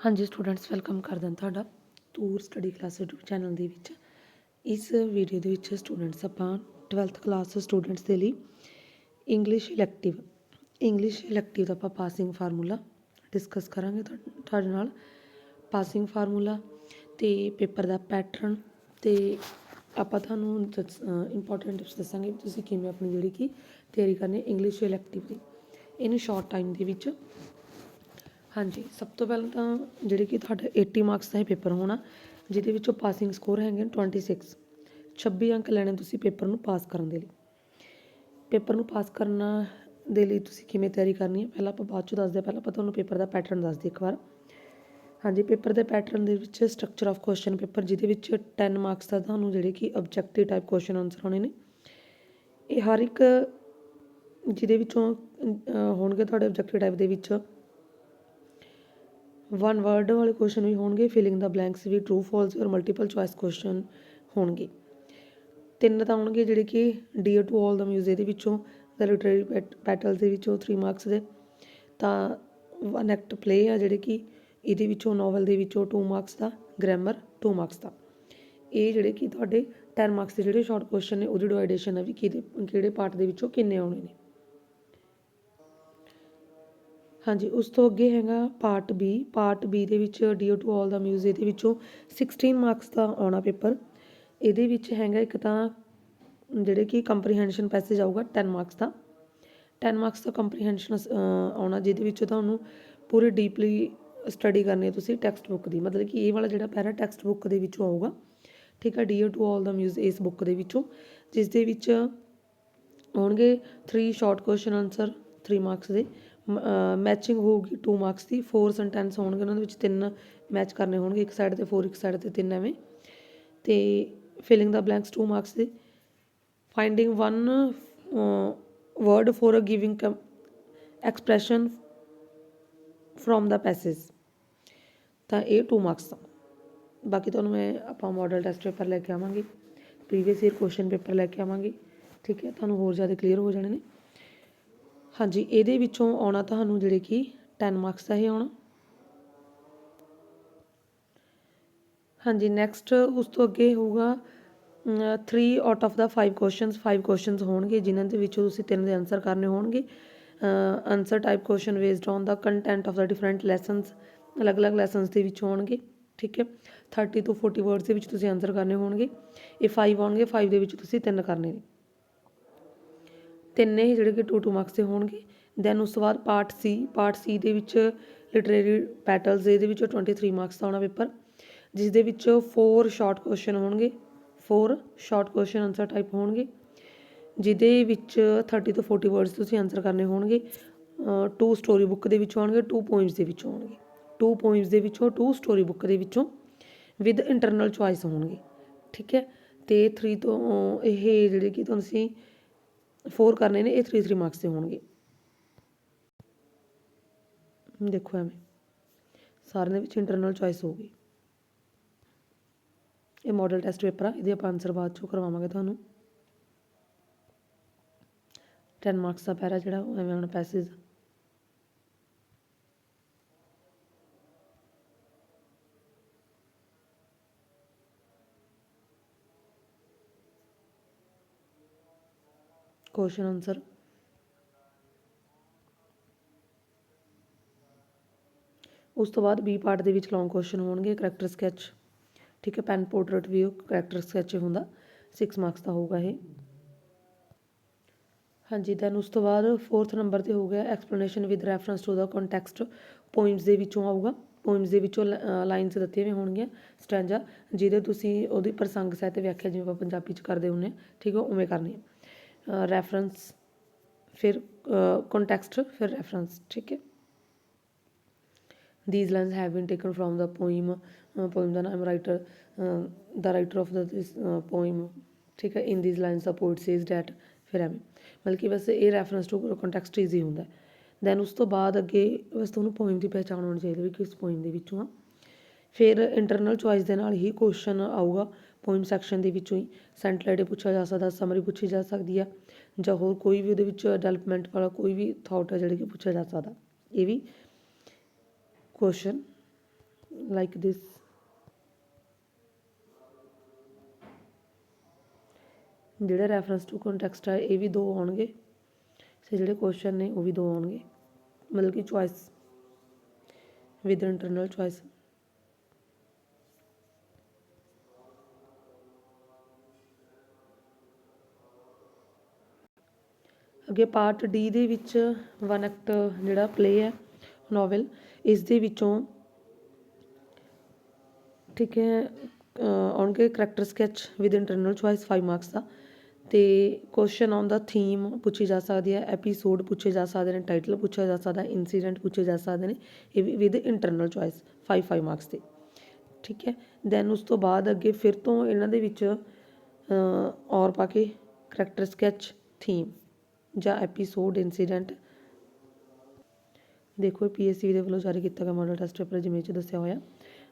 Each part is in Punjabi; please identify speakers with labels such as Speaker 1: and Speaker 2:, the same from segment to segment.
Speaker 1: ਹਾਂਜੀ ਸਟੂਡੈਂਟਸ ਵੈਲਕਮ ਕਰਦੇ ਹਾਂ ਤੁਹਾਡਾ tour study class YouTube channel ਦੇ ਵਿੱਚ। ਇਸ ਵੀਡੀਓ ਦੇ ਵਿੱਚ ਸਟੂਡੈਂਟਸ ਆਪਾਂ 12th ਕਲਾਸ ਸਟੂਡੈਂਟਸ ਦੇ ਲਈ ਇੰਗਲਿਸ਼ ਇਲੈਕਟਿਵ ਇੰਗਲਿਸ਼ ਇਲੈਕਟਿਵ ਦਾ ਆਪਾਂ ਪਾਸਿੰਗ ਫਾਰਮੂਲਾ ਡਿਸਕਸ ਕਰਾਂਗੇ ਤੁਹਾਡੇ ਨਾਲ। ਪਾਸਿੰਗ ਫਾਰਮੂਲਾ ਤੇ ਪੇਪਰ ਦਾ ਪੈਟਰਨ ਤੇ ਆਪਾਂ ਤੁਹਾਨੂੰ ਇੰਪੋਰਟੈਂਟ ਟਿਪਸ ਦੱਸਾਂਗੇ ਤੁਸੀਂ ਕਿਵੇਂ ਆਪਣੀ ਜਿਹੜੀ ਕਿ ਤਿਆਰੀ ਕਰਨੀ ਇੰਗਲਿਸ਼ ਇਲੈਕਟਿਵ ਦੀ। ਇਹਨੂੰ ਸ਼ਾਰਟ ਟਾਈਮ ਦੇ ਵਿੱਚ ਹਾਂਜੀ, ਸਭ ਤੋਂ ਪਹਿਲਾਂ ਤਾਂ ਜਿਹੜੇ ਕਿ ਤੁਹਾਡਾ 80 ਮਾਰਕਸ ਦਾ ਇਹ ਪੇਪਰ ਹੋਣਾ, ਜਿਹਦੇ ਵਿੱਚੋਂ ਪਾਸਿੰਗ ਸਕੋਰ ਹੈਗੇ ਨੇ 26 26 ਅੰਕ ਲੈਣੇ ਤੁਸੀਂ ਪੇਪਰ ਨੂੰ ਪਾਸ ਕਰਨ ਦੇ ਲਈ। ਪੇਪਰ ਨੂੰ ਪਾਸ ਕਰਨਾ ਦੇ ਲਈ ਤੁਸੀਂ ਕਿਵੇਂ ਤਿਆਰੀ ਕਰਨੀ ਹੈ? ਪਹਿਲਾਂ ਆਪਾਂ ਬਾਅਦ ਚੋਂ ਦੱਸਦੇ ਹਾਂ। ਪਹਿਲਾਂ ਆਪਾਂ ਤੁਹਾਨੂੰ ਪੇਪਰ ਦਾ ਪੈਟਰਨ ਦੱਸਦੇ ਇੱਕ ਵਾਰ। ਹਾਂਜੀ, ਪੇਪਰ ਦੇ ਪੈਟਰਨ ਦੇ ਵਿੱਚ ਸਟਰਕਚਰ ਆਫ ਕੁਐਸਚਨ ਪੇਪਰ ਜਿਹਦੇ ਵਿੱਚ 10 ਮਾਰਕਸ ਦਾ ਤੁਹਾਨੂੰ ਜਿਹੜੇ ਕਿ ਆਬਜੈਕਟਿਵ ਟਾਈਪ ਕੁਐਸਚਨ ਆਨਸਰ ਆਉਣੇ ਨੇ। ਇਹ ਹਰ ਇੱਕ ਜਿਹਦੇ ਵਿੱਚੋਂ ਹੋਣਗੇ ਤੁਹਾਡੇ ਆਬਜੈਕਟਿਵ ਟਾਈਪ ਦੇ ਵਿੱਚ। ਵਨ ਵਰਡ ਵਾਲੇ ਕੁਐਸਚਨ ਵੀ ਹੋਣਗੇ ਫਿਲਿੰਗ ਦਾ ਬਲੈਂਕਸ ਵੀ ਟਰੂ ਫਾਲਸ ਔਰ ਮਲਟੀਪਲ ਚੁਆਇਸ ਕੁਐਸਚਨ ਹੋਣਗੇ। ਤਿੰਨ ਤਾਂ ਹੋਣਗੇ ਜਿਹੜੇ ਕਿ dear to all the muse ਇਹਦੇ ਵਿੱਚੋਂ ਦ ਲਿਟਰੇਰੀ ਪੈਟਲਸ ਦੇ ਵਿੱਚੋਂ 3 ਮਾਰਕਸ ਦੇ। ਤਾਂ ਵਨ ਐਕਟ ਪਲੇ ਆ ਜਿਹੜੇ ਕਿ ਇਹਦੇ ਵਿੱਚੋਂ ਨੋਵਲ ਦੇ ਵਿੱਚੋਂ 2 ਮਾਰਕਸ ਦਾ ਗ੍ਰਾਮਰ 2 ਮਾਰਕਸ ਦਾ। ਇਹ ਜਿਹੜੇ ਕਿ ਤੁਹਾਡੇ 10 ਮਾਰਕਸ ਦੇ ਜਿਹੜੇ ਸ਼ਾਰਟ ਕੁਐਸਚਨ ਨੇ, ਉਹਦੀ ਡਿਵਾਈਡੇਸ਼ਨ ਆ ਵੀ ਕਿਹਦੇ, ਕਿਹੜੇ ਪਾਰਟ ਦੇ ਵਿੱਚੋਂ ਕਿੰਨੇ ਆਉਣੇ ਨੇ। ਹਾਂਜੀ, ਉਸ ਤੋਂ ਅੱਗੇ ਹੈਗਾ ਪਾਰਟ ਬੀ ਪਾਰਟ ਬੀ ਦੇ ਵਿੱਚ dear to all the muse ਇਹਦੇ ਵਿੱਚੋਂ 16 ਮਾਰਕਸ ਦਾ ਆਉਣਾ ਪੇਪਰ ਇਹਦੇ ਵਿੱਚ ਹੈਗਾ ਇੱਕ ਤਾਂ ਜਿਹੜੇ ਕਿ ਕੰਪਰੀਹੈਂਸ਼ਨ ਪੈਸੇਜ ਆਊਗਾ 10 ਮਾਰਕਸ ਦਾ। 10 ਮਾਰਕਸ ਦਾ ਕੰਪਰੀਹੈਂਸ਼ਨ ਆਉਣਾ, ਜਿਹਦੇ ਵਿੱਚ ਤੁਹਾਨੂੰ ਪੂਰੇ ਡੀਪਲੀ ਸਟੱਡੀ ਕਰਨੀ ਹੈ ਤੁਸੀਂ ਟੈਕਸਟ ਬੁੱਕ ਦੀ। ਮਤਲਬ ਕਿ ਇਹ ਵਾਲਾ ਜਿਹੜਾ ਪੈਰਾ ਟੈਕਸਟ ਬੁੱਕ ਦੇ ਵਿੱਚੋਂ ਆਊਗਾ, ਠੀਕ ਹੈ dear to all the muse ਇਸ ਬੁੱਕ ਦੇ ਵਿੱਚੋਂ, ਜਿਸ ਦੇ ਵਿੱਚ ਹੋਣਗੇ 3 ਸ਼ਾਰਟ ਕੁਐਸਚਨ ਆਨਸਰ 3 ਮਾਰਕਸ ਦੇ। ਮੈਚਿੰਗ ਹੋਊਗੀ 2 ਮਾਰਕਸ ਦੀ 4 ਸੈਂਟੈਂਸ ਹੋਣਗੇ ਉਹਨਾਂ ਦੇ ਵਿੱਚ, ਤਿੰਨ ਮੈਚ ਕਰਨੇ ਹੋਣਗੇ, ਇੱਕ ਸਾਈਡ ਤੇ 4 ਇੱਕ ਸਾਈਡ ਤੇ ਤਿੰਨ ਐਵੇਂ। ਤੇ ਫਿਲਿੰਗ ਦਾ ਬਲੈਂਕਸ 2 ਮਾਰਕਸ ਦੇ। Finding one word for a giving expression from the passage ਤਾਂ ਇਹ 2 ਮਾਰਕਸ ਦਾ ਬਾਕੀ ਤੁਹਾਨੂੰ ਮੈਂ ਆਪਾਂ ਮਾਡਲ ਟੈਸਟ ਪੇਪਰ ਲੈ ਕੇ ਆਵਾਂਗੀ। ਪ੍ਰੀਵੀਅਸ ਈਅਰ ਕੁਐਸਚਨ ਪੇਪਰ ਲੈ ਕੇ ਆਵਾਂਗੀ। ਠੀਕ ਹੈ, ਤੁਹਾਨੂੰ ਹੋਰ ਜ਼ਿਆਦਾ ਕਲੀਅਰ ਹੋ ਜਾਣੇ ਨੇ। ਹਾਂਜੀ, ਇਹਦੇ ਵਿੱਚੋਂ ਆਉਣਾ ਤੁਹਾਨੂੰ ਜਿਹੜੇ ਕਿ 10 ਮਾਰਕਸ ਦਾ ਇਹ ਆਉਣਾ। ਹਾਂਜੀ ਨੈਕਸਟ ਉਸ ਤੋਂ ਅੱਗੇ ਹੋਊਗਾ 3 out of the 5 questions 5 questions ਹੋਣਗੇ, ਜਿਨ੍ਹਾਂ ਦੇ ਵਿੱਚੋਂ ਤੁਸੀਂ ਤਿੰਨ ਦੇ ਆਨਸਰ ਕਰਨੇ ਹੋਣਗੇ। Answer type question based on the content of the different lessons ਅਲੱਗ-ਅਲੱਗ ਲੈਸਨਸ ਦੇ ਵਿੱਚ ਹੋਣਗੇ ਠੀਕ ਹੈ? 30 ਤੋਂ 40 ਵਰਡਸ ਦੇ ਵਿੱਚ ਤੁਸੀਂ ਆਨਸਰ ਕਰਨੇ ਹੋਣਗੇ। ਇਹ 5 ਆਉਣਗੇ 5 ਦੇ ਵਿੱਚ ਤੁਸੀਂ ਤਿੰਨ ਕਰਨੇ ਨੇ। ਤਿੰਨੇ ਹੀ ਜਿਹੜੇ ਕਿ 2 2 ਮਾਰਕਸ ਦੇ ਹੋਣਗੇ। ਦੈਨ ਉਸ ਤੋਂ ਬਾਅਦ ਪਾਰਟ ਸੀ ਪਾਰਟ ਸੀ ਦੇ ਵਿੱਚ ਲਿਟਰੇਰੀ ਪੈਟਲਸ ਇਹਦੇ ਵਿੱਚੋਂ 23 ਮਾਰਕਸ ਦਾ ਆਉਣਾ ਪੇਪਰ ਜਿਸ ਦੇ ਵਿੱਚ 4 ਸ਼ਾਰਟ ਕੁਐਸਚਨ ਹੋਣਗੇ। 4 ਸ਼ਾਰਟ ਕੁਐਸਚਨ ਆਨਸਰ ਟਾਈਪ ਹੋਣਗੇ, ਜਿਹਦੇ ਵਿੱਚ 30 ਤੋਂ 40 ਵਰਡਸ ਤੁਸੀਂ ਆਨਸਰ ਕਰਨੇ ਹੋਣਗੇ। ਟੂ ਸਟੋਰੀ ਬੁੱਕ ਦੇ ਵਿੱਚੋਂ ਆਉਣਗੇ ਟੂ ਪੋਇਮਸ ਦੇ ਵਿੱਚੋਂ ਆਉਣਗੇ। ਟੂ ਪੋਇਮਸ ਦੇ ਵਿੱਚੋਂ ਟੂ ਸਟੋਰੀ ਬੁੱਕ ਦੇ ਵਿੱਚੋਂ ਵਿਦ ਇੰਟਰਨਲ ਚੁਆਇਸ ਹੋਣਗੇ। ਠੀਕ ਹੈ? ਤੇ 3 ਤੋਂ ਇਹ ਜਿਹੜੇ ਕਿ ਤੁਸੀਂ 4 ਕਰਨੇ ਨੇ, ਇਹ 3 3 ਮਾਰਕਸ ਦੇ ਹੋਣਗੇ। ਦੇਖੋ ਐਵੇਂ। ਸਾਰਿਆਂ ਦੇ ਵਿੱਚ ਇੰਟਰਨਲ ਚੁਆਇਸ ਹੋਊਗੀ ਇਹ ਮਾਡਲ ਟੈਸਟ ਪੇਪਰ ਆ, ਇਹਦੇ ਆਪਾਂ ਆਨਸਰ ਬਾਅਦ ਚੋਂ ਕਰਵਾਵਾਂਗੇ ਤੁਹਾਨੂੰ। 10 ਮਾਰਕਸ ਦਾ ਪੈਰਾ ਜਿਹੜਾ, ਉਹ ਐਵੇਂ ਹੁਣ ਪੈਸੇਜ ਕੁਐਸਚਨ ਆਨਸਰ ਉਸ ਤੋਂ ਬਾਅਦ ਬੀ ਪਾਰਟ ਦੇ ਵਿੱਚ ਲੌਂਗ ਕੁਐਸਚਨ ਹੋਣਗੇ ਕਰੈਕਟਰ ਸਕੈਚ ਠੀਕ ਹੈ ਪੈਨ ਪੋਰਟਰੇਟ ਵੀ ਉਹ ਕਰੈਕਟਰ ਸਕੈਚ ਹੁੰਦਾ। 6 ਮਾਰਕਸ ਦਾ ਹੋਊਗਾ ਇਹ। ਹਾਂਜੀ ਦੈਨ ਉਸ ਤੋਂ ਬਾਅਦ ਫੋਰਥ ਨੰਬਰ ਤੇ ਹੋ ਗਿਆ explanation with reference to the context poems ਦੇ ਵਿੱਚੋਂ ਆਊਗਾ। ਪੋਇਮਸ ਦੇ ਵਿੱਚੋਂ ਲਾਈਨਸ ਦਿੱਤੀਆਂ ਹੋਈਆਂ ਹੋਣਗੀਆਂ, ਸਟੈਂਜਾ, ਜਿਹਦੇ ਤੁਸੀਂ ਉਹਦੀ ਪ੍ਰਸੰਗ ਸਹਿਤ ਵਿਆਖਿਆ ਜਿਵੇਂ ਆਪਾਂ ਪੰਜਾਬੀ ਚ ਕਰਦੇ ਹੁੰਨੇ ਆ ਠੀਕ ਹੈ, ਉਵੇਂ ਕਰਨੀ ਹੈ ਰੈਫਰੈਂਸ ਫਿਰ ਕੰਟੈਕਸਟ ਫਿਰ ਰੈਫਰੈਂਸ ਠੀਕ ਹੈ? These lines have been taken from the poem uh, poem ਦਾ ਨਾਮ writer uh, the writer of the this uh, poem ਠੀਕ ਹੈ? In these lines the poet says that ਫਿਰ ਐਵੇਂ। ਬਲਕਿ ਬਸ ਇਹ ਰੈਫਰੈਂਸ ਟੂ ਕੰਟੈਕਸਟ ਈਜ਼ੀ ਹੁੰਦਾ ਦੈਨ ਉਸ ਤੋਂ ਬਾਅਦ ਅੱਗੇ ਬਸ ਤੁਹਾਨੂੰ ਪੋਇਮ ਦੀ ਪਹਿਚਾਣ ਹੋਣੀ ਚਾਹੀਦੀ ਵੀ ਕਿਸ ਪੋਇਮ ਦੇ ਵਿੱਚੋਂ ਆ। ਫਿਰ ਇੰਟਰਨਲ ਚੁਆਇਸ ਦੇ ਨਾਲ ਹੀ ਕੁਐਸਚਨ ਆਊਗਾ। ਪੋਇਮ ਸੈਕਸ਼ਨ ਦੇ ਵਿੱਚੋਂ ਹੀ ਸੈਂਟਰਲਾਈਡੇ ਪੁੱਛਿਆ ਜਾ ਸਕਦਾ ਸਮਰੀ ਪੁੱਛੀ ਜਾ ਸਕਦੀ ਆ, ਜਾਂ ਹੋਰ ਕੋਈ ਵੀ ਉਹਦੇ ਵਿੱਚ ਡਿਵੈਲਪਮੈਂਟ ਵਾਲਾ ਕੋਈ ਵੀ ਥਾਟ ਹੈ ਜਿਹੜੇ ਕਿ ਪੁੱਛਿਆ ਜਾ ਸਕਦਾ। ਇਹ ਵੀ ਕੁਐਸਚਨ ਲਾਈਕ ਦਿਸ ਜਿਹੜਾ ਰੈਫਰੈਂਸ ਟੂ ਕੰਟੈਕਸਟ ਹੈ ਇਹ ਵੀ ਦੋ ਆਉਣਗੇ। ਤੇ ਜਿਹੜੇ ਕੁਐਸਚਨ ਨੇ, ਉਹ ਵੀ ਦੋ ਆਉਣਗੇ। ਮਤਲਬ ਕਿ ਚੁਆਇਸ ਵਿਦ ਇੰਟਰਨਲ ਚੁਆਇਸ ਅੱਗੇ ਪਾਰਟ ਡੀ ਦੇ ਵਿੱਚ ਵਨ ਐਕਟ ਜਿਹੜਾ ਪਲੇ ਹੈ ਨੋਵਲ ਇਸ ਦੇ ਵਿੱਚੋਂ ਠੀਕ ਹੈ ਆਉਣਗੇ character sketch with internal choice 5 marks ਦਾ ਤੇ ਕੁਐਸਚਨ ਆਨ ਦਾ ਥੀਮ ਪੁੱਛੀ ਜਾ ਸਕਦੀ ਹੈ ਐਪੀਸੋਡ ਪੁੱਛੇ ਜਾ ਸਕਦੇ ਨੇ ਟਾਈਟਲ ਪੁੱਛਿਆ ਜਾ ਸਕਦਾ ਇਨਸੀਡੈਂਟ ਪੁੱਛੇ ਜਾ ਸਕਦੇ ਨੇ, ਇਹ ਵੀ ਵਿਦ ਇੰਟਰਨਲ ਚੁਆਇਸ 5 5 ਮਾਰਕਸ ਦੇ ਠੀਕ ਹੈ ਦੈਨ ਉਸ ਤੋਂ ਬਾਅਦ ਅੱਗੇ ਫਿਰ ਤੋਂ ਇਹਨਾਂ ਦੇ ਵਿੱਚ ਔਰ ਪਾ ਕੇ ਕਰੈਕਟਰ ਸਕੈਚ ਥੀਮ ਜਾਂ ਐਪੀਸੋਡ ਇਨਸੀਡੈਂਟ ਦੇਖੋ ਪੀਐਸਸੀ ਦੇ ਵੱਲੋਂ ਜਾਰੀ ਕੀਤਾ ਗਿਆ ਮਾਡਲ ਟੈਸਟ ਪੇਪਰ ਜਿਵੇਂ ਚ ਦੱਸਿਆ ਹੋਇਆ।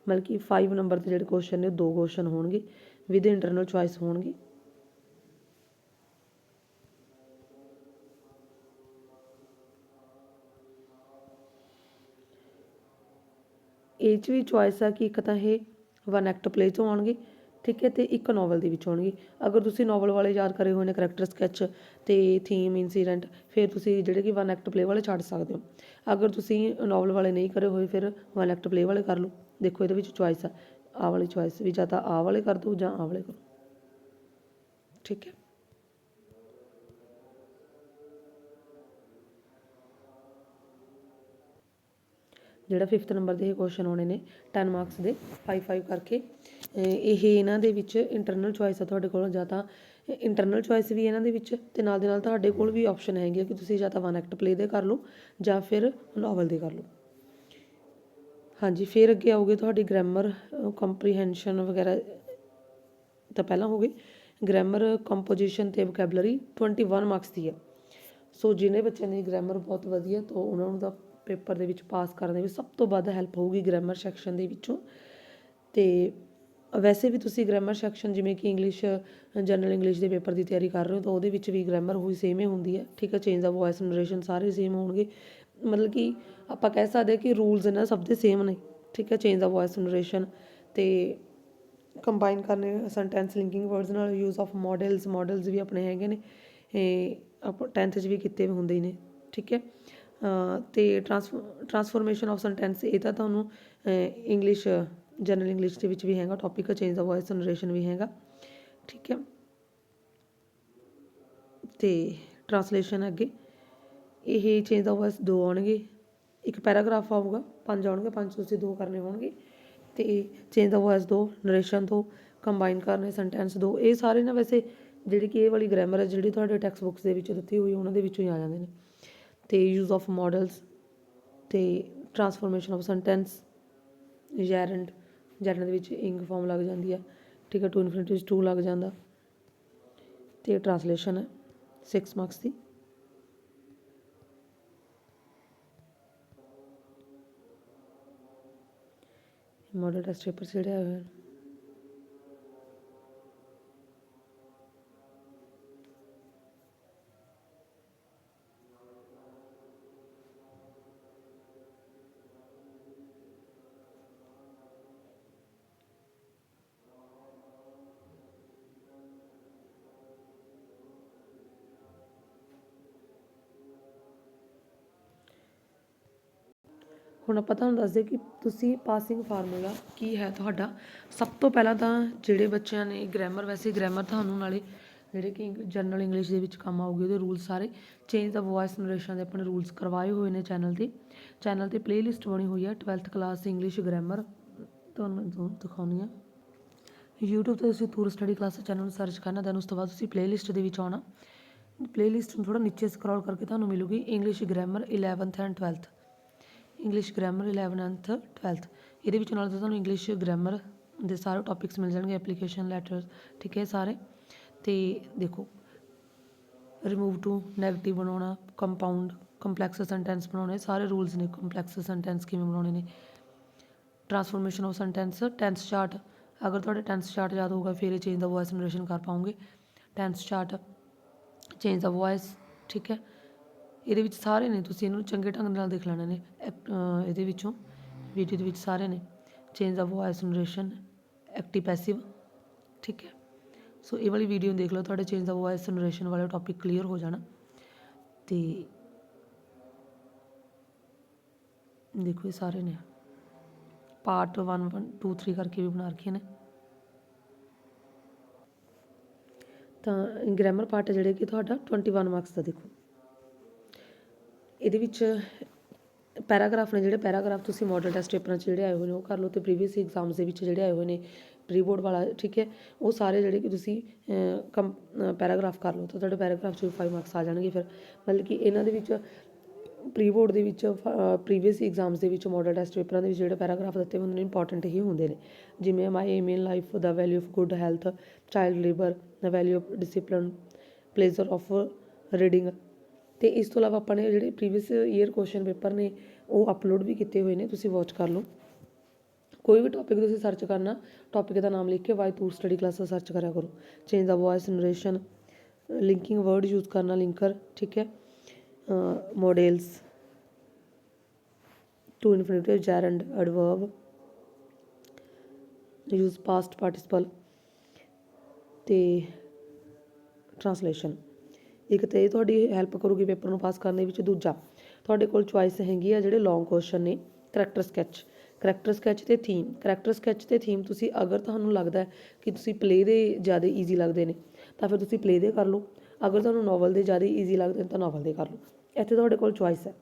Speaker 1: ਬਲਕਿ ਕਿ 5 ਨੰਬਰ ਦੇ ਜਿਹੜੇ ਕੁਐਸਚਨ ਨੇ, ਉਹ ਦੋ ਕੁਐਸਚਨ ਹੋਣਗੇ। ਵਿਦ ਇੰਟਰਨਲ ਚੁਆਇਸ ਹੋਣਗੇ। ਇਹ 'ਚ ਵੀ ਚੁਆਇਸ ਆ ਕਿ ਇੱਕ ਤਾਂ ਇਹ ਵਨ ਐਕਟ ਪਲੇ 'ਚੋਂ ਆਉਣਗੇ। ਠੀਕ ਹੈ, ਤੇ ਇੱਕ ਨੋਵਲ ਦੇ ਵਿੱਚ ਹੋਣਗੇ ਅਗਰ ਤੁਸੀਂ ਨੋਵਲ ਵਾਲੇ ਯਾਦ ਕਰੇ ਹੋਏ ਨੇ ਕਰੈਕਟਰ ਸਕੈਚ ਤੇ ਥੀਮ ਇਨਸੀਡੈਂਟ ਫਿਰ ਤੁਸੀਂ ਜਿਹੜੇ ਕਿ ਵਨ ਐਕਟ ਪਲੇ ਵਾਲੇ ਛੱਡ ਸਕਦੇ ਹੋ। ਅਗਰ ਤੁਸੀਂ ਨੋਵਲ ਵਾਲੇ ਨਹੀਂ ਕਰੇ ਹੋਏ, ਫਿਰ ਵਨ ਐਕਟ ਪਲੇ ਵਾਲੇ ਕਰ ਲਓ। ਦੇਖੋ, ਇਹਦੇ ਵਿੱਚ ਚੁਆਇਸ ਆ। ਆਹ ਵਾਲੀ ਚੁਆਇਸ ਵੀ ਜਾਂ ਤਾਂ ਆ ਵਾਲੇ ਕਰ ਦਿਓ ਜਾਂ ਆ ਵਾਲੇ ਕਰੋ। ਠੀਕ ਹੈ? ਜਿਹੜਾ 5th ਨੰਬਰ ਦੇ ਇਹ ਕੁਐਸਚਨ ਆਉਣੇ ਨੇ 10 ਮਾਰਕਸ ਦੇ 5 5 ਕਰਕੇ। ਇਹ ਇਹਨਾਂ ਦੇ ਵਿੱਚ ਇੰਟਰਨਲ ਚੁਆਇਸ ਆ ਤੁਹਾਡੇ ਕੋਲ ਜਾਂ ਤਾਂ ਇੰਟਰਨਲ ਚੁਆਇਸ ਵੀ ਇਹਨਾਂ ਦੇ ਵਿੱਚ ਤੇ ਨਾਲ ਦੇ ਨਾਲ ਤੁਹਾਡੇ ਕੋਲ ਵੀ ਆਪਸ਼ਨ ਹੈਗੀ ਕਿ ਤੁਸੀਂ ਜਾਂ ਤਾਂ ਵਨ ਐਕਟ ਪਲੇ ਦੇ ਕਰ ਲਓ ਜਾਂ ਫਿਰ ਨੋਵਲ ਦੇ ਕਰ ਲਓ। ਹਾਂਜੀ, ਫਿਰ ਅੱਗੇ ਆਉਗੇ ਤੁਹਾਡੀ ਗ੍ਰਾਮਰ ਕੰਪਰੀਹੈਂਸ਼ਨ ਵਗੈਰਾ ਤਾਂ ਪਹਿਲਾਂ ਹੋ ਗਈ। ਗ੍ਰਾਮਰ ਕੰਪੋਜੀਸ਼ਨ ਤੇ ਵੋਕੈਬਲਰੀ 21 ਮਾਰਕਸ ਦੀ ਹੈ ਸੋ ਜਿਹਨੇ ਬੱਚਿਆਂ ਦੀ ਗ੍ਰਾਮਰ ਬਹੁਤ ਵਧੀਆ ਤਾਂ ਉਹਨਾਂ ਨੂੰ ਤਾਂ ਪੇਪਰ ਦੇ ਵਿੱਚ ਪਾਸ ਕਰਨ ਦੇ ਵਿੱਚ ਸਭ ਤੋਂ ਵੱਧ ਹੈਲਪ ਹੋਊਗੀ ਗ੍ਰਾਮਰ ਸੈਕਸ਼ਨ ਦੇ ਵਿੱਚੋਂ। ਤੇ ਵੈਸੇ ਵੀ ਤੁਸੀਂ ਗ੍ਰਾਮਰ ਸੈਕਸ਼ਨ ਜਿਵੇਂ ਕਿ ਇੰਗਲਿਸ਼ ਜਨਰਲ ਇੰਗਲਿਸ਼ ਦੇ ਪੇਪਰ ਦੀ ਤਿਆਰੀ ਕਰ ਰਹੇ ਹੋ ਤਾਂ ਉਹਦੇ ਵਿੱਚ ਵੀ ਗ੍ਰਾਮਰ ਹੋਈ ਸੇਮ ਹੀ ਹੁੰਦੀ ਹੈ। ਠੀਕ ਹੈ ਚੇਂਜ ਦਾ ਵੌਇਸ ਨਰੇਸ਼ਨ ਸਾਰੇ ਸੇਮ ਹੋਣਗੇ। ਮਤਲਬ ਕਿ ਆਪਾਂ ਕਹਿ ਸਕਦੇ ਹਾਂ ਕਿ ਰੂਲਸ ਇਹਨਾਂ ਸਭ ਦੇ ਸੇਮ ਨੇ। ਠੀਕ ਹੈ ਚੇਂਜ ਦਾ ਵੌਇਸ ਨਰੇਸ਼ਨ ਤੇ ਕੰਬਾਈਨ ਕਰਨੇ ਸੈਂਟੈਂਸ ਲਿੰਕਿੰਗ ਵਰਡਸ ਨਾਲ ਯੂਜ਼ ਆਫ ਮਾਡਲਸ ਮਾਡਲਸ ਵੀ ਆਪਣੇ ਹੈਗੇ ਨੇ। ਇਹ ਆਪਾਂ 10th 'ਚ ਵੀ ਕੀਤੇ ਹੁੰਦੇ ਹੀ ਨੇ। ਠੀਕ ਹੈ ਅ, ਤੇ ਟਰਾਂਸਫੋਰਮੇਸ਼ਨ ਆਫ ਸੈਂਟੈਂਸ ਇਹ ਤਾਂ ਤੁਹਾਨੂੰ ਇੰਗਲਿਸ਼ ਜਨਰਲ ਇੰਗਲਿਸ਼ ਦੇ ਵਿੱਚ ਵੀ ਹੈਗਾ topic change the voice narration ਵੀ ਹੈਗਾ। ਠੀਕ ਹੈ। ਤੇ ਟਰਾਂਸਲੇਸ਼ਨ ਅੱਗੇ। ਇਹ ਚੇਂਜ ਦਾ ਵੌਇਸ ਦੋ ਆਉਣਗੇ। ਇੱਕ ਪੈਰਾਗ੍ਰਾਫ ਆਊਗਾ, ਪੰਜ ਆਉਣਗੇ, ਪੰਜ ਤੁਸੀਂ ਦੋ ਕਰਨੇ ਹੋਣਗੇ। ਤੇ ਚੇਂਜ ਦਾ ਵੌਇਸ ਦੋ ਨਰੇਸ਼ਨ ਦੋ ਕੰਬਾਈਨ ਕਰਨੇ ਸੈਂਟੈਂਸ ਦੋ, ਇਹ ਸਾਰੇ ਨਾ ਵੈਸੇ ਜਿਹੜੀ ਕਿ ਇਹ ਵਾਲੀ ਗ੍ਰਾਮਰ ਹੈ, ਜਿਹੜੀ ਤੁਹਾਡੇ ਟੈਕਸਟ ਬੁੱਕਸ ਦੇ ਵਿੱਚ ਦਿੱਤੀ ਹੋਈ ਉਹਨਾਂ ਦੇ ਵਿੱਚੋਂ ਹੀ ਆ ਜਾਂਦੇ ਨੇ। ਤੇ ਯੂਜ਼ ਆਫ ਮਾਡਲਸ ਤੇ ਟਰਾਂਸਫੋਰਮੇਸ਼ਨ ਆਫ ਸੈਂਟੈਂਸ ਜੈਰੈਂਡ ਜੈਰੈਂਡ ਦੇ ਵਿੱਚ ਇੰਗ ਫਾਰਮ ਲੱਗ ਜਾਂਦੀ ਹੈ ਠੀਕ ਹੈ ਟੂ ਇਨਫਿਨਿਟੀ ਵਿੱਚ ਟੂ ਲੱਗ ਜਾਂਦਾ ਤੇ ਟਰਾਂਸਲੇਸ਼ਨ ਹੈ 6 ਮਾਰਕਸ ਦੀ। ਮਾਡਲ ਟੈਸਟ ਪੇਪਰ ਜਿਹੜੇ ਆਏ ਹੋਏ ਹੁਣ ਆਪਾਂ ਤੁਹਾਨੂੰ ਦੱਸਦੇ ਕਿ ਤੁਸੀਂ ਪਾਸਿੰਗ ਫਾਰਮੂਲਾ ਕੀ ਹੈ ਤੁਹਾਡਾ। ਸਭ ਤੋਂ ਪਹਿਲਾਂ ਤਾਂ ਜਿਹੜੇ ਬੱਚਿਆਂ ਨੇ ਗ੍ਰਾਮਰ ਵੈਸੇ ਗ੍ਰਾਮਰ ਤੁਹਾਨੂੰ ਨਾਲੇ ਜਿਹੜੇ ਕਿ ਜਨਰਲ ਇੰਗਲਿਸ਼ ਦੇ ਵਿੱਚ ਕੰਮ ਆਉਗੇ ਉਹਦੇ ਰੂਲ ਸਾਰੇ ਚੇਂਜ ਦਾ ਵੌਇਸ ਨਰੇਸ਼ਨ ਦੇ ਆਪਣੇ ਰੂਲਸ ਕਰਵਾਏ ਹੋਏ ਨੇ ਚੈਨਲ ਤੇ। ਚੈਨਲ ਤੇ ਪਲੇਲਿਸਟ ਬਣੀ ਹੋਈ ਹੈ 12th ਕਲਾਸ ਇੰਗਲਿਸ਼ ਗ੍ਰਾਮਰ ਤੁਹਾਨੂੰ ਮੈਂ ਦੋ ਦਿਖਾਉਂਦੀ ਹਾਂ YouTube ਤੇ ਤੁਸੀਂ ਟੂਰ ਸਟੱਡੀ ਕਲਾਸ ਚੈਨਲ ਨੂੰ ਸਰਚ ਕਰਨਾ ਦੈਨ ਉਸ ਤੋਂ ਬਾਅਦ ਤੁਸੀਂ ਪਲੇਲਿਸਟ ਦੇ ਵਿੱਚ ਆਉਣਾ। ਪਲੇਲਿਸਟ ਨੂੰ ਥੋੜਾ ਨੀਚੇ ਸਕਰੋਲ ਕਰਕੇ ਤੁਹਾਨੂੰ ਮਿਲੂਗੀ English grammar 11th and 12th English grammar 11th 12th ਇਹਦੇ ਵਿੱਚ ਨਾਲ ਤੁਹਾਨੂੰ ਇੰਗਲਿਸ਼ ਗ੍ਰਾਮਰ ਦੇ ਸਾਰੇ ਟੌਪਿਕਸ ਮਿਲ ਜਾਣਗੇ ਐਪਲੀਕੇਸ਼ਨ ਲੈਟਰ ਠੀਕ ਹੈ ਸਾਰੇ। ਤੇ ਦੇਖੋ ਰਿਮੂਵ ਟੂ 네ਗੇਟਿਵ ਬਣਾਉਣਾ ਕੰਪਾਊਂਡ ਕੰਪਲੈਕਸ ਸੈਂਟੈਂਸ ਬਣਾਉਣੇ, ਸਾਰੇ ਰੂਲਸ ਨੇ ਕੰਪਲੈਕਸ ਸੈਂਟੈਂਸ ਕਿਵੇਂ ਬਣਾਉਣੇ ਨੇ। Transformation of sentence tense chart ਅਗਰ ਤੁਹਾਡੇ ਟੈਂਸ ਚਾਰਟ ਯਾਦ ਹੋਊਗਾ, ਫਿਰ ਇਹ ਚੇਂਜ ਦਾ ਵੌਇਸ ਨਰੇਸ਼ਨ ਕਰ ਪਾਉਂਗੇ tense chart change the voice ਠੀਕ ਹੈ। ਇਹਦੇ ਵਿੱਚ ਸਾਰੇ ਨੇ, ਤੁਸੀਂ ਇਹਨੂੰ ਚੰਗੇ ਢੰਗ ਨਾਲ ਦੇਖ ਲੈਣੇ ਨੇ ਐਕ- ਇਹਦੇ ਵਿੱਚੋਂ ਵੀਡੀਓ ਦੇ ਵਿੱਚ ਸਾਰੇ ਨੇ। Change the voice narration active passive ਠੀਕ ਹੈ? ਸੋ ਇਹ ਵਾਲੀ ਵੀਡੀਓ ਦੇਖ ਲਓ, ਤੁਹਾਡੇ ਚੇਂਜ ਦਾ ਵੌਇਸ ਨਰੇਸ਼ਨ ਵਾਲਾ ਟੌਪਿਕ ਕਲੀਅਰ ਹੋ ਜਾਣਾ। ਤੇ ਦੇਖੋ ਇਹ ਸਾਰੇ ਨੇ। ਪਾਰਟ 1 1 2 3 ਕਰਕੇ ਵੀ ਬਣਾ ਰੱਖੇ ਨੇ। ਤਾਂ ਗ੍ਰਾਮਰ ਪਾਰਟ ਜਿਹੜੇ ਕਿ ਤੁਹਾਡਾ 21 ਮਾਰਕਸ ਦਾ ਦੇਖੋ। ਇਹਦੇ ਵਿੱਚ ਪੈਰਾਗ੍ਰਾਫ ਨੇ ਜਿਹੜੇ ਪੈਰਾਗ੍ਰਾਫ ਤੁਸੀਂ ਮਾਡਲ ਟੈਸਟ ਪੇਪਰਾਂ 'ਚ ਜਿਹੜੇ ਆਏ ਹੋਏ ਨੇ ਉਹ ਕਰ ਲਓ ਅਤੇ ਪ੍ਰੀਵੀਅਸ ਐਗਜ਼ਾਮਸ ਦੇ ਵਿੱਚ ਜਿਹੜੇ ਆਏ ਹੋਏ ਨੇ ਪ੍ਰੀ ਬੋਰਡ ਵਾਲਾ ਠੀਕ ਹੈ ਉਹ ਸਾਰੇ ਜਿਹੜੇ ਕਿ ਤੁਸੀਂ ਅਹ, ਕੰ ਪੈਰਾਗ੍ਰਾਫ ਕਰ ਲਓ ਤਾਂ ਤੁਹਾਡੇ ਪੈਰਾਗ੍ਰਾਫ 'ਚ ਵੀ 5 ਮਾਰਕਸ ਆ ਜਾਣਗੇ ਫਿਰ। ਮਤਲਬ ਕਿ ਇਹਨਾਂ ਦੇ ਵਿੱਚ ਪ੍ਰੀ ਬੋਰਡ ਦੇ ਵਿੱਚ ਪ੍ਰੀਵੀਅਸ ਐਗਜ਼ਾਮਸ ਦੇ ਵਿੱਚ ਮਾਡਲ ਟੈਸਟ ਪੇਪਰਾਂ ਦੇ ਵਿੱਚ ਜਿਹੜੇ ਪੈਰਾਗ੍ਰਾਫ ਦਿੱਤੇ ਹੁੰਦੇ ਨੇ ਇੰਪੋਰਟੈਂਟ ਹੀ ਹੁੰਦੇ ਨੇ। ਜਿਵੇਂ my aim in life the value of good health child labour the value of discipline pleasure of reading ਤੇ ਇਸ ਤੋਂ ਇਲਾਵਾ ਆਪਾਂ ਨੇ ਜਿਹੜੇ ਪ੍ਰੀਵੀਅਸ ਈਅਰ ਕੁਐਸਚਨ ਪੇਪਰ ਨੇ, ਉਹ ਅਪਲੋਡ ਵੀ ਕੀਤੇ ਹੋਏ ਨੇ, ਤੁਸੀਂ ਵਾਚ ਕਰ ਲਓ। ਕੋਈ ਵੀ ਟੌਪਿਕ ਤੁਸੀਂ ਸਰਚ ਕਰਨਾ ਟੌਪਿਕ ਦਾ ਨਾਮ ਲਿਖ ਕੇ ਵਾਈ ਟੂ ਸਟੱਡੀ ਕਲਾਸਾਂ ਸਰਚ ਕਰਿਆ ਕਰੋ। Change the voice narration linking word use ਕਰਨਾ ਲਿੰਕਰ ਠੀਕ ਹੈ? Modals to infinitive gerund adverb use past participle ਤੇ ਟ੍ਰਾਂਸਲੇਸ਼ਨ ਇੱਕ ਤਾਂ ਇਹ ਤੁਹਾਡੀ ਹੈਲਪ ਕਰੂਗੀ ਪੇਪਰ ਨੂੰ ਪਾਸ ਕਰਨ ਦੇ ਵਿੱਚ, ਦੂਜਾ ਤੁਹਾਡੇ ਕੋਲ ਚੁਆਇਸ ਹੈਗੀ ਆ ਜਿਹੜੇ ਲੌਂਗ ਕੁਐਸਚਨ ਨੇ ਕਰੈਕਟਰ ਸਕੈਚ ਕਰੈਕਟਰ ਸਕੈਚ ਤੇ ਥੀਮ ਕਰੈਕਟਰ ਸਕੈਚ ਤੇ ਥੀਮ ਤੁਸੀਂ ਅਗਰ ਤੁਹਾਨੂੰ ਲੱਗਦਾ ਹੈ ਕਿ ਤੁਸੀਂ ਪਲੇ ਦੇ ਜ਼ਿਆਦਾ ਈਜ਼ੀ ਲੱਗਦੇ ਨੇ, ਤਾਂ ਫਿਰ ਤੁਸੀਂ ਪਲੇ ਦੇ ਕਰ ਲਓ। ਅਗਰ ਤੁਹਾਨੂੰ ਨੋਵਲ ਦੇ ਜ਼ਿਆਦਾ ਈਜ਼ੀ ਲੱਗਦੇ ਨੇ, ਤਾਂ ਨੋਵਲ ਦੇ ਕਰ ਲਓ। ਇੱਥੇ ਤੁਹਾਡੇ ਕੋਲ ਚੁਆਇਸ ਹੈ।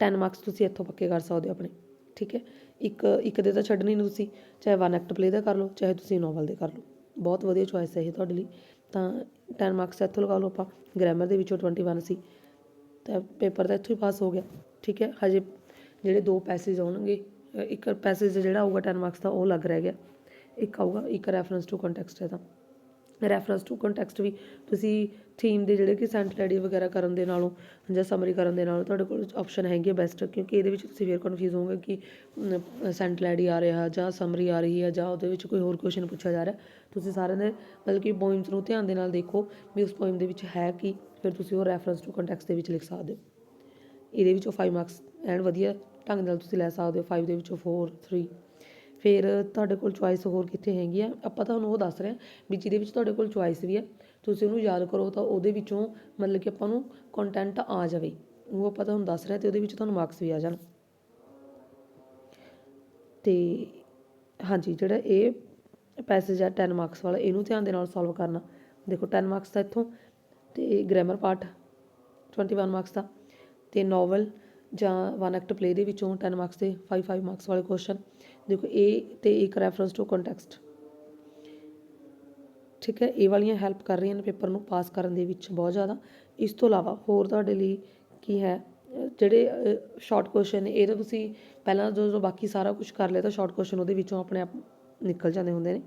Speaker 1: 10 ਮਾਰਕਸ ਤੁਸੀਂ ਇੱਥੋਂ ਪੱਕੇ ਕਰ ਸਕਦੇ ਹੋ ਆਪਣੇ, ਠੀਕ ਹੈ? ਇੱਕ ਇੱਕ ਦੇ ਤਾਂ ਛੱਡਣੀ ਨਹੀਂ ਤੁਸੀਂ, ਚਾਹੇ ਵਨ ਐਕਟ ਪਲੇ ਦਾ ਕਰ ਲਓ, ਚਾਹੇ ਤੁਸੀਂ ਨੋਵਲ ਦੇ ਕਰ ਲਓ। ਬਹੁਤ ਵਧੀਆ ਚੁਆਇਸ ਹੈ ਇਹ ਤੁਹਾਡੇ ਲਈ। ਤਾਂ ਟੈਨ ਮਾਰਕਸ ਇੱਥੋਂ ਲਗਾ ਲਓ ਆਪਾਂ ਗ੍ਰਾਮਰ ਦੇ ਵਿੱਚੋਂ 21 ਸੀ। ਤਾਂ ਪੇਪਰ ਤਾਂ ਇੱਥੋਂ ਹੀ ਪਾਸ ਹੋ ਗਿਆ, ਠੀਕ ਹੈ? ਹਜੇ ਜਿਹੜੇ ਦੋ ਪੈਸੇਜ ਆਉਣਗੇ, ਇੱਕ ਪੈਸੇਜ ਜਿਹੜਾ ਆਊਗਾ 10 ਮਾਰਕਸ ਦਾ, ਉਹ ਲੱਗ ਰਹਿ ਗਿਆ। ਇੱਕ ਆਊਗਾ, ਇੱਕ ਰੈਫਰੈਂਸ ਟੂ ਕੰਟੈਕਸਟ ਹੈ ਤਾਂ। ਰੈਫਰੈਂਸ ਟੂ ਕੰਟੈਕਸਟ ਵੀ ਤੁਸੀਂ ਥੀਮ ਦੇ ਜਿਹੜੇ ਕਿ ਸੈਂਟਰੈਡੀ ਵਗੈਰਾ ਕਰਨ ਦੇ ਨਾਲੋਂ ਜਾਂ ਸਮਰੀ ਕਰਨ ਦੇ ਨਾਲੋਂ ਤੁਹਾਡੇ ਕੋਲ ਆਪਸ਼ਨ ਹੈਗੀ ਹੈ ਬੈਸਟ ਕਿਉਂਕਿ ਇਹਦੇ ਵਿੱਚ ਤੁਸੀਂ ਫੇਰ ਕਨਫਿਊਜ਼ ਹੋਵੋਗੇ ਕਿ ਸੈਂਟਰੈਡੀ ਆ ਰਿਹਾ ਜਾਂ ਸਮਰੀ ਆ ਰਹੀ ਹੈ ਜਾਂ ਉਹਦੇ ਵਿੱਚ ਕੋਈ ਹੋਰ ਕੁਐਸਚਨ ਪੁੱਛਿਆ ਜਾ ਰਿਹਾ। ਤੁਸੀਂ ਸਾਰਿਆਂ ਦੇ ਮਤਲਬ ਕਿ ਪੋਇਮਸ ਨੂੰ ਧਿਆਨ ਦੇ ਨਾਲ ਦੇਖੋ ਵੀ ਉਸ ਪੋਇਮ ਦੇ ਵਿੱਚ ਹੈ ਕੀ, ਫਿਰ ਤੁਸੀਂ ਉਹ ਰੈਫਰੈਂਸ ਟੂ ਕੰਟੈਕਸਟ ਦੇ ਵਿੱਚ ਲਿਖ ਸਕਦੇ ਹੋ। ਇਹਦੇ ਵਿੱਚੋਂ 5 ਮਾਰਕਸ ਐਂਡ ਵਧੀਆ ਢੰਗ ਨਾਲ ਤੁਸੀਂ ਲੈ ਸਕਦੇ ਹੋ 5 ਦੇ ਵਿੱਚੋਂ 4 3 ਫਿਰ ਤੁਹਾਡੇ ਕੋਲ ਚੁਆਇਸ ਹੋਰ ਕਿੱਥੇ ਹੈਗੀ ਆ? ਆਪਾਂ ਤੁਹਾਨੂੰ ਉਹ ਦੱਸ ਰਹੇ ਹਾਂ ਵੀ ਜਿਹਦੇ ਵਿੱਚ ਤੁਹਾਡੇ ਕੋਲ ਚੁਆਇਸ ਵੀ ਹੈ ਤੁਸੀਂ ਉਹਨੂੰ ਯਾਦ ਕਰੋ ਤਾਂ ਉਹਦੇ ਵਿੱਚੋਂ ਮਤਲਬ ਕਿ ਆਪਾਂ ਨੂੰ ਕੰਟੈਂਟ ਆ ਜਾਵੇ। ਉਹ ਆਪਾਂ ਤੁਹਾਨੂੰ ਦੱਸ ਰਹੇ ਹਾਂ ਤੇ ਉਹਦੇ ਵਿੱਚ ਤੁਹਾਨੂੰ ਮਾਰਕਸ ਵੀ ਆ ਜਾਣ। ਤੇ ਹਾਂਜੀ, ਜਿਹੜਾ ਇਹ ਪੈਸੇਜ ਹੈ 10 ਮਾਰਕਸ ਵਾਲਾ, ਇਹਨੂੰ ਧਿਆਨ ਦੇ ਨਾਲ ਸੋਲਵ ਕਰਨਾ। ਦੇਖੋ 10 ਮਾਰਕਸ ਦਾ ਇੱਥੋਂ ਤੇ ਗ੍ਰਾਮਰ ਪਾਰਟ 21 ਮਾਰਕਸ ਦਾ। ਤੇ ਨੋਵਲ ਜਾਂ ਵਨ ਐਕਟ ਪਲੇ ਦੇ ਵਿੱਚੋਂ 10 ਮਾਰਕਸ ਦੇ 5 5 ਮਾਰਕਸ ਵਾਲੇ ਕੁਐਸਚਨ ਦੇਖੋ ਇਹ ਤੇ ਇੱਕ ਰੈਫਰੈਂਸ ਟੂ ਕੰਟੈਕਸਟ ਠੀਕ ਹੈ? ਇਹ ਵਾਲੀਆਂ ਹੈਲਪ ਕਰ ਰਹੀਆਂ ਨੇ ਪੇਪਰ ਨੂੰ ਪਾਸ ਕਰਨ ਦੇ ਵਿੱਚ ਬਹੁਤ ਜ਼ਿਆਦਾ। ਇਸ ਤੋਂ ਇਲਾਵਾ ਹੋਰ ਤੁਹਾਡੇ ਲਈ ਕੀ ਹੈ? ਜਿਹੜੇ ਸ਼ਾਰਟ ਕੁਐਸਚਨ ਨੇ, ਇਹ ਤਾਂ ਤੁਸੀਂ ਪਹਿਲਾਂ ਜੋ ਜੋ ਬਾਕੀ ਸਾਰਾ ਕੁਝ ਕਰ ਲਿਆ ਤਾਂ ਸ਼ਾਰਟ ਕੁਐਸਚਨ ਉਹਦੇ ਵਿੱਚੋਂ ਆਪਣੇ ਆਪ ਨਿਕਲ ਜਾਂਦੇ ਹੁੰਦੇ ਨੇ।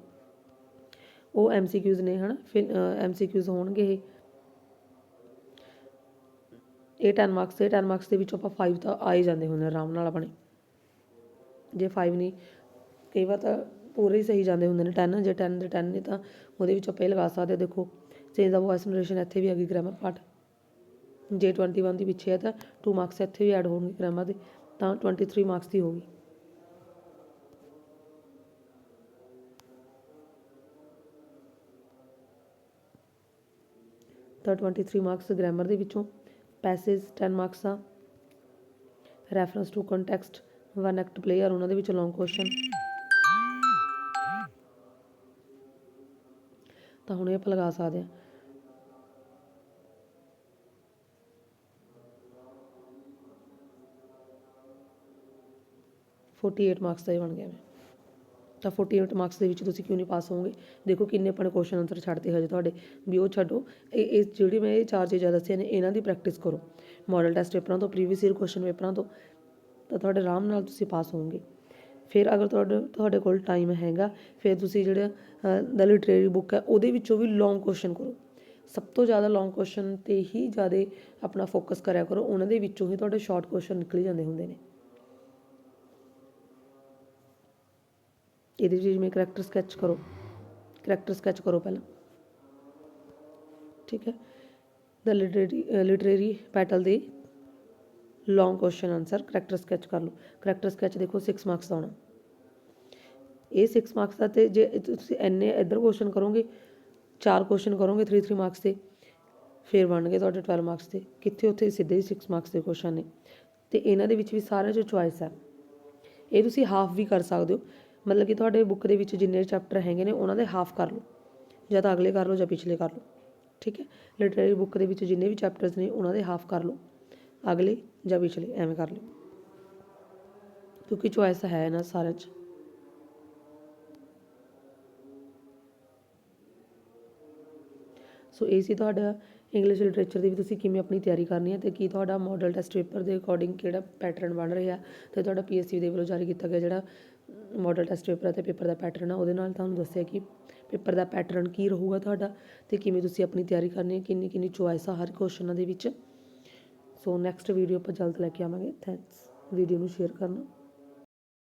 Speaker 1: ਉਹ ਐਮਸੀਕਿਊਜ਼ ਨੇ, ਹਨਾ? ਫਿਰ ਐਮਸੀਕਿਊਜ਼ ਹੋਣਗੇ ਇਹ। ਇਹ 10 ਮਾਰਕਸ ਦੇ 10 ਮਾਰਕਸ ਦੇ ਵਿੱਚੋਂ ਆਪਾਂ 5 ਤਾਂ ਆ ਹੀ ਜਾਂਦੇ ਹੁੰਦੇ ਆਰਾਮ ਨਾਲ ਆਪਣੇ। ਜੇ 5 ਨਹੀਂ, ਕਈ ਵਾਰ ਤਾਂ ਪੂਰੇ ਹੀ ਸਹੀ ਜਾਂਦੇ ਹੁੰਦੇ ਨੇ 10 ਜੇ 10 ਦੇ 10 ਨੇ ਤਾਂ ਉਹਦੇ ਵਿੱਚ ਆਪਾਂ ਇਹ ਲਗਾ ਸਕਦੇ ਦੇਖੋ ਚੇਂਜ ਦਾ ਵੌਇਸ ਨਰੇਸ਼ਨ ਇੱਥੇ ਵੀ ਆ ਗਈ ਗ੍ਰਾਮਰ ਪਾਰਟ ਜੇ 21 ਦੀ ਪਿੱਛੇ ਹੈ ਤਾਂ 2 ਮਾਰਕਸ ਇੱਥੇ ਵੀ ਐਡ ਹੋਣਗੇ ਗ੍ਰਾਮਰ ਦੇ, ਤਾਂ 23 ਮਾਰਕਸ ਦੀ ਹੋਗੀ ਤਾਂ 23 ਮਾਰਕਸ ਗ੍ਰਾਮਰ ਦੇ ਵਿੱਚੋਂ passage 10 marks the reference to context one act player ਉਹਨਾਂ ਦੇ ਵਿੱਚ ਲੌਂਗ ਕੁਐਸਚਨ ਤਾਂ ਹੁਣ ਇਹ ਆਪਾਂ ਲਗਾ ਸਕਦੇ ਹਾਂ। ਫੋਰਟੀ ਏਟ ਮਾਰਕਸ ਦਾ ਹੀ ਬਣ ਗਿਆ। ਮੈਂ ਤਾਂ 48 ਮਾਰਕਸ ਦੇ ਵਿੱਚ ਤੁਸੀਂ ਕਿਉਂ ਨਹੀਂ ਪਾਸ ਹੋਵੋਗੇ? ਦੇਖੋ ਕਿੰਨੇ ਆਪਣੇ ਕੁਐਸਚਨ ਆਨਸਰ ਛੱਡਦੇ ਹਜੇ ਤੁਹਾਡੇ। ਵੀ ਉਹ ਛੱਡੋ। ਇਹ ਇਹ ਜਿਹੜੀ ਮੈਂ ਇਹ ਚਾਰ ਚੀਜ਼ਾਂ ਦੱਸੀਆਂ ਨੇ, ਇਹਨਾਂ ਦੀ ਪ੍ਰੈਕਟਿਸ ਕਰੋ। ਮਾਡਲ ਟੈਸਟ ਪੇਪਰਾਂ ਤੋਂ ਪ੍ਰੀਵੀਅਸ ਈਅਰ ਕੁਐਸਚਨ ਪੇਪਰਾਂ ਤੋਂ, ਤਾਂ ਤੁਹਾਡੇ ਆਰਾਮ ਨਾਲ ਤੁਸੀਂ ਪਾਸ ਹੋਵੋਗੇ। ਫਿਰ ਅਗਰ ਤੁਹਾਡੇ ਤੁਹਾਡੇ ਕੋਲ ਟਾਈਮ ਹੈਗਾ, ਫਿਰ ਤੁਸੀਂ ਜਿਹੜਾ ਦਾ ਲਿਟਰੇਰੀ ਬੁੱਕ ਹੈ, ਉਹਦੇ ਵਿੱਚੋਂ ਵੀ ਲੌਂਗ ਕੁਐਸਚਨ ਕਰੋ। ਸਭ ਤੋਂ ਜ਼ਿਆਦਾ ਲੌਂਗ ਕੁਐਸਚਨ ਤੇ ਹੀ ਜ਼ਿਆਦਾ ਆਪਣਾ ਫੋਕਸ ਕਰਿਆ ਕਰੋ। ਉਹਨਾਂ ਦੇ ਵਿੱਚੋਂ ਹੀ ਤੁਹਾਡੇ ਸ਼ਾਰਟ ਕੁਐਸਚਨ ਨਿਕਲ ਜਾਂਦੇ ਹੁੰਦੇ ਨੇ। ਇਹਦੇ ਵਿੱਚ ਜਿਵੇਂ ਕਰੈਕਟਰ ਸਕੈਚ ਕਰੋ। ਕਰੈਕਟਰ ਸਕੈਚ ਕਰੋ ਪਹਿਲਾਂ। ਠੀਕ ਹੈ? ਦ ਲਿਟਰੇਰੀ ਲਿਟਰੇਰੀ ਪੈਟਲ ਦੇ long question answer character sketch ਕਰ ਲਓ। ਕਰੈਕਟਰ ਸਕੈਚ ਦੇਖੋ 6 ਮਾਰਕਸ ਦਾ ਆਉਣਾ ਇਹ 6 ਮਾਰਕਸ ਦਾ ਤੇ ਜੇ ਤੁਸੀਂ ਐਨੇ ਇੱਧਰ ਕੁਐਸਚਨ ਕਰੋਗੇ, ਚਾਰ ਕੁਐਸਚਨ ਕਰੋਗੇ 3 3 ਮਾਰਕਸ ਦੇ ਫਿਰ ਬਣਨਗੇ ਤੁਹਾਡੇ 12 ਮਾਰਕਸ ਦੇ ਕਿੱਥੇ ਉੱਥੇ ਸਿੱਧੇ ਹੀ 6 ਮਾਰਕਸ ਦੇ ਕੁਐਸਚਨ ਨੇ। ਤੇ ਇਹਨਾਂ ਦੇ ਵਿੱਚ ਵੀ ਸਾਰਿਆਂ 'ਚ ਚੁਆਇਸ ਹੈ। ਇਹ ਤੁਸੀਂ ਹਾਫ ਵੀ ਕਰ ਸਕਦੇ ਹੋ। ਮਤਲਬ ਕਿ ਤੁਹਾਡੇ ਬੁੱਕ ਦੇ ਵਿੱਚ ਜਿੰਨੇ ਚੈਪਟਰ ਹੈਗੇ ਨੇ, ਉਹਨਾਂ ਦੇ ਹਾਫ ਕਰ ਲਓ। ਜਾਂ ਤਾਂ ਅਗਲੇ ਕਰ ਲਓ ਜਾਂ ਪਿਛਲੇ ਕਰ ਲਓ। ਠੀਕ ਹੈ? ਲਿਟਰੇਰੀ ਬੁੱਕ ਦੇ ਵਿੱਚ ਜਿੰਨੇ ਵੀ ਚੈਪਟਰਸ ਨੇ, ਉਹਨਾਂ ਦੇ ਹਾਫ ਕਰ ਲਓ। ਅਗਲੇ ਜਾਂ ਪਿਛਲੇ, ਐਵੇਂ ਕਰ ਲਓ। ਕਿਉਂਕਿ ਚੁਆਇਸ ਹੈ ਨਾ ਸਾਰਿਆਂ 'ਚ। ਸੋ ਇਹ ਸੀ ਤੁਹਾਡਾ ਇੰਗਲਿਸ਼ ਲਿਟਰੇਚਰ ਦੀ ਵੀ ਤੁਸੀਂ ਕਿਵੇਂ ਆਪਣੀ ਤਿਆਰੀ ਕਰਨੀ ਹੈ ਤੇ ਕੀ ਤੁਹਾਡਾ ਮਾਡਲ ਟੈਸਟ ਪੇਪਰ ਦੇ ਅਕੋਰਡਿੰਗ ਕਿਹੜਾ ਪੈਟਰਨ ਬਣ ਰਿਹਾ ਤੇ ਤੁਹਾਡਾ ਪੀਐਸਸੀ ਦੇ ਵੱਲੋਂ ਜਾਰੀ ਕੀਤਾ ਗਿਆ ਜਿਹੜਾ ਮਾਡਲ ਟੈਸਟ ਪੇਪਰ ਹੈ ਤੇ ਪੇਪਰ ਦਾ ਪੈਟਰਨ ਆ, ਉਹਦੇ ਨਾਲ ਤੁਹਾਨੂੰ ਦੱਸਿਆ ਕਿ ਪੇਪਰ ਦਾ ਪੈਟਰਨ ਕੀ ਰਹੂਗਾ ਤੁਹਾਡਾ ਤੇ ਕਿਵੇਂ ਤੁਸੀਂ ਆਪਣੀ ਤਿਆਰੀ ਕਰਨੀ ਹੈ, ਕਿੰਨੀ ਕਿੰਨੀ ਚੁਆਇਸ ਆ ਹਰ ਕੁਐਸਚਨਾਂ ਦੇ ਵਿੱਚ। ਸੋ ਨੈਕਸਟ ਵੀਡੀਓ ਆਪਾਂ ਜਲਦ ਲੈ ਕੇ ਆਵਾਂਗੇ। ਥੈਂਕਸ ਵੀਡੀਓ ਨੂੰ ਸ਼ੇਅਰ ਕਰਨਾ।